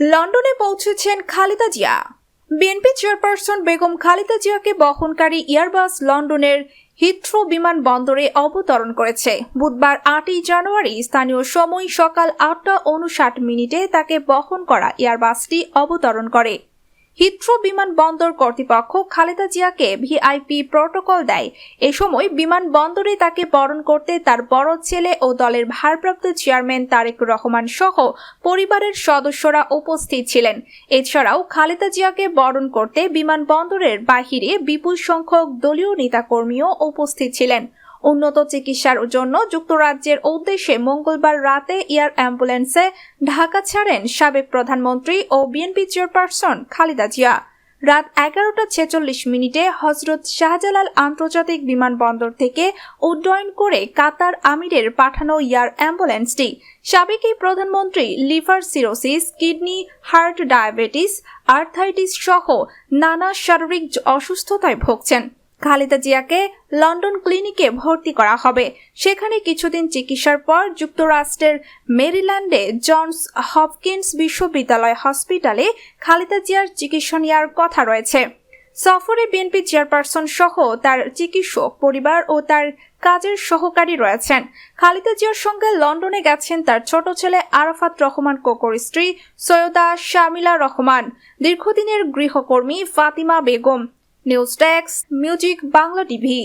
লন্ডনে পৌঁছেছেন Khaleda Zia. BNP chairperson Begum Khaleda জিয়াকে বহনকারী এয়ারবাস লন্ডনের হিথ্রো বিমানবন্দরে অবতরণ করেছে। বুধবার আটই জানুয়ারি স্থানীয় সময় সকাল আটটা উনষাট মিনিটে তাকে বহন করা এয়ারবাসটি অবতরণ করে। হিথ্রো বিমানবন্দর কর্তৃপক্ষ খালেদা জিয়াকে ভিআইপি প্রটোকল দেয়। এ সময় বিমানবন্দরে তাকে বরণ করতে তার বড় ছেলে ও দলের ভারপ্রাপ্ত চেয়ারম্যান তারেক রহমান সহ পরিবারের সদস্যরা উপস্থিত ছিলেন। এছাড়াও খালেদা জিয়াকে বরণ করতে বিমানবন্দরের বাহিরে বিপুল সংখ্যক দলীয় নেতাকর্মীও উপস্থিত ছিলেন। উন্নত চিকিৎসার জন্য যুক্তরাজ্যের উদ্দেশ্যে মঙ্গলবার রাতে এয়ার অ্যাম্বুলেন্সে ঢাকা ছাড়েন সাবেক প্রধানমন্ত্রী ও বিএনপি চেয়ারপারসন খালেদা জিয়া। রাত এগারোটা ছেচল্লিশ মিনিটে হজরত শাহজালাল আন্তর্জাতিক বিমানবন্দর থেকে উড্ডয়ন করে কাতার আমিরের পাঠানো ইয়ার অ্যাম্বুলেন্সটি সাবেক এই প্রধানমন্ত্রী liver cirrhosis, kidney, heart diabetes, arthritis সহ নানা শারীরিক অসুস্থতায় ভুগছেন। খালেদা জিয়াকে লন্ডন ক্লিনিকে ভর্তি করা হবে। সেখানে কিছুদিন চিকিৎসার পর যুক্তরাষ্ট্রের মেরিল্যান্ডে জনস হপকিন্স বিশ্ববিদ্যালয় হসপিটালে খালেদা জিয়ার চিকিৎসা নেওয়ার কথা রয়েছে। সফরে বিএনপি চেয়ারপারসন সহ তার চিকিৎসক পরিবার ও তার কাজের সহকারী রয়েছেন। খালেদা জিয়ার সঙ্গে লন্ডনে গেছেন তার ছোট ছেলে আরাফাত রহমান কোকর স্ত্রী সৈয়দা শামিলা রহমান। দীর্ঘদিনের গৃহকর্মী Fatima Begum news desk music Bangla TV